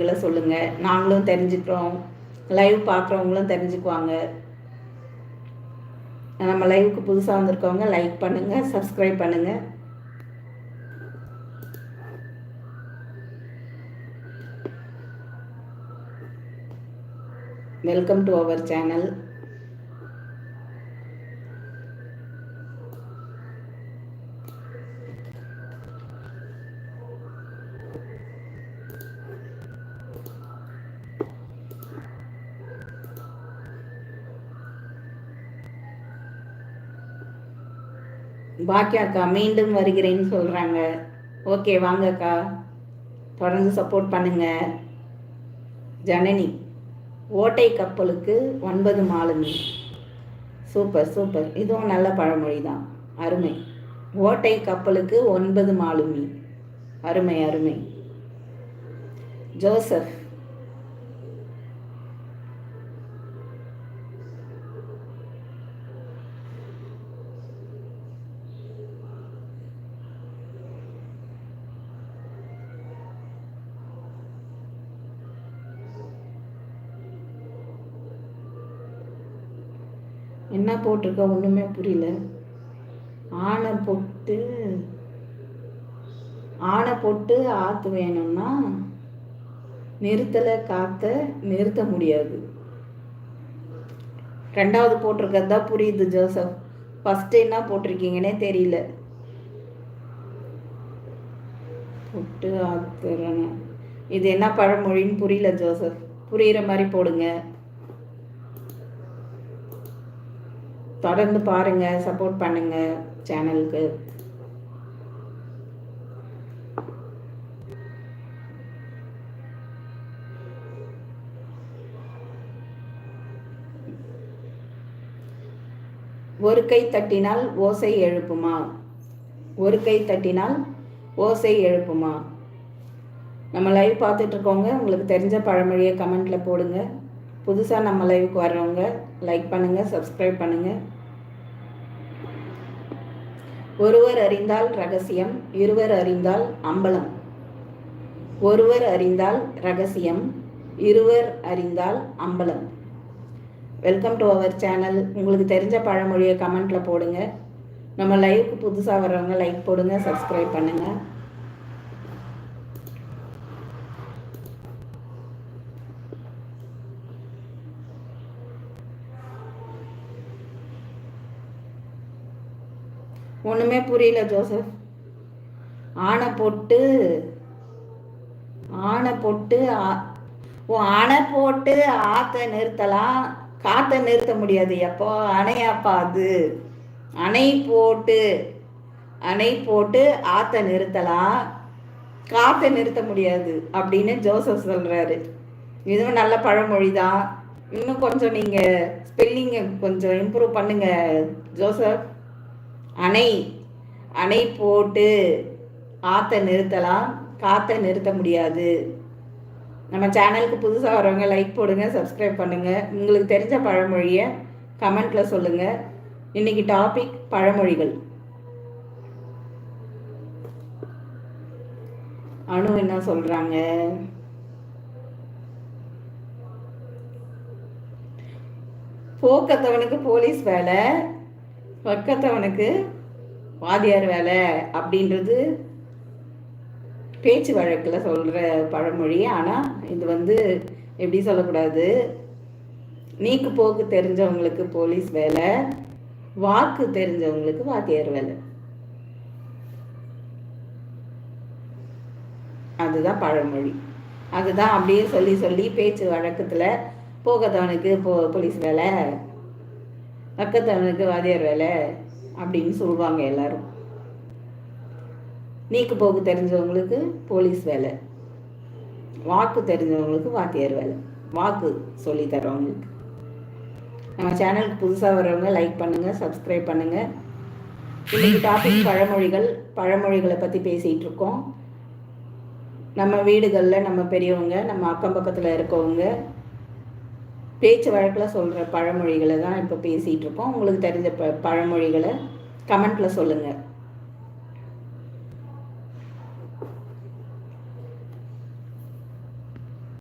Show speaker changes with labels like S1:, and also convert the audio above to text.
S1: இதில் சொல்லுங்கள் நாங்களும் தெரிஞ்சுக்கிறோம். லைவ் பார்க்குறவங்களும் தெரிஞ்சுக்குவாங்க. நம்ம லைவுக்கு புதுசாக வந்திருக்கவங்க லைக் பண்ணுங்கள் சப்ஸ்கிரைப் பண்ணுங்கள் வெல்கம் டு அவர் சேனல் பாக்கியாக்கா மீண்டும் வருகிறேன்னு சொல்கிறாங்க ஓகே வாங்கக்கா. தொடர்ந்து சப்போர்ட் பண்ணுங்க. ஜனனி ஓட்டை கப்பலுக்கு ஒன்பது மாலுமி. Super super. இதுவும் நல்ல பழமொழி தான் அருமை. ஓட்டை கப்பலுக்கு ஒன்பது மாலுமி. அருமை அருமை. ஜோசப் என்ன போட்டிருக்க ஒன்றுமே புரியல. ஆணை போட்டு ஆணை போட்டு ஆற்று வேணும்னா நிறுத்தலை காத்த நிறுத்த முடியாது. ரெண்டாவது போட்டிருக்கிறது தான் புரியுது ஜோசப். ஃபஸ்ட்டு என்ன போட்டிருக்கீங்கன்னே தெரியல. போட்டு ஆத்துறேன்னு. இது என்ன பழமொழின்னு புரியல ஜோசப். புரிகிற மாதிரி போடுங்க. தொடர்ந்து பாருங்க சப்போர்ட் பண்ணுங்க சேனலுக்கு ஒரு கை தட்டினால் ஓசை எழுப்புமா? ஒரு கை தட்டினால் ஓசை எழுப்புமா? நம்ம லைவ் பார்த்துட்ருக்கோங்க உங்களுக்கு தெரிஞ்ச பழமொழியை கமெண்ட்டில் போடுங்க. புதுசாக நம்ம லைவுக்கு வர்றவங்க லைக் பண்ணுங்கள் சப்ஸ்கிரைப் பண்ணுங்கள் ஒருவர் அறிந்தால் ரகசியம் இருவர் அறிந்தால் அம்பலம். ஒருவர் அறிந்தால் ரகசியம் இருவர் அறிந்தால் அம்பலம். வெல்கம் டு அவர் சேனல் உங்களுக்கு தெரிஞ்ச பழமொழியை கமெண்ட்டில் போடுங்க. நம்ம லைவுக்கு புதுசாக வர்றவங்க லைக் போடுங்க சப்ஸ்கிரைப் பண்ணுங்கள் ஒன்றுமே புரியல ஜோசப். ஆணை போட்டு ஆணை போட்டு ஓ அணை போட்டு ஆற்ற நிறுத்தலாம். காற்றை நிறுத்த முடியாது. எப்போ? அணையாப்பா அது. அணை போட்டு அணை போட்டு ஆற்ற நிறுத்தலாம். காற்றை நிறுத்த முடியாது அப்படின்னு ஜோசப் சொல்கிறாரு இதுவும் நல்ல பழமொழி தான் இன்னும் கொஞ்சம் நீங்கள் ஸ்பெல்லிங்கை கொஞ்சம் இம்ப்ரூவ் பண்ணுங்கள் ஜோசப். அணை அணை போட்டு ஆற்ற நிறுத்தலாம். காற்றை நிறுத்த முடியாது. நம்ம சேனலுக்கு புதுசாக வரவங்க லைக் போடுங்க சப்ஸ்கிரைப் பண்ணுங்கள் உங்களுக்கு தெரிஞ்ச பழமொழியை கமெண்ட்டில் சொல்லுங்கள் இன்றைக்கி டாபிக் பழமொழிகள். அணு என்ன சொல்கிறாங்க போக்கத்தவனுக்கு போலீஸ் வேலை. பக்கத்தவனுக்கு வாதியார் வேலை அப்படின்றது பேச்சு வழக்கில் சொல்கிற பழமொழி. ஆனால் இது வந்து எப்படி சொல்லக்கூடாது? நீக்கு போக்கு தெரிஞ்சவங்களுக்கு போலீஸ் வேலை வாக்கு தெரிஞ்சவங்களுக்கு வாத்தியார் வேலை. அதுதான் பழமொழி. அதுதான் அப்படியே சொல்லி சொல்லி பேச்சு வழக்கத்தில் போகத்தவனுக்கு போ போலீஸ் வேலை. பக்கத்தவனுக்கு வாதியார் வேலை அப்படின்னு சொல்லுவாங்க எல்லாரும். நீக்கு போக்கு தெரிஞ்சவங்களுக்கு போலீஸ் வேலை. வாக்கு தெரிஞ்சவங்களுக்கு வாத்தியார் வேலை. வாக்கு சொல்லி தரவங்களுக்கு நம்ம சேனலுக்கு புதுசாக வர்றவங்க லைக் பண்ணுங்கள் சப்ஸ்கிரைப் பண்ணுங்கள் இன்றைக்கு டாபிக் பழமொழிகள் பழமொழிகளை பற்றி பேசிகிட்டு இருக்கோம். நம்ம வீடுகளில் நம்ம பெரியவங்க நம்ம அக்கம் பக்கத்தில் இருக்கவங்க பேச்சு வழக்கில் சொல்கிற பழமொழிகளை தான் இப்போ பேசிகிட்டு இருக்கோம். உங்களுக்கு தெரிஞ்ச ப பழமொழிகளை கமெண்ட்டில் சொல்லுங்கள்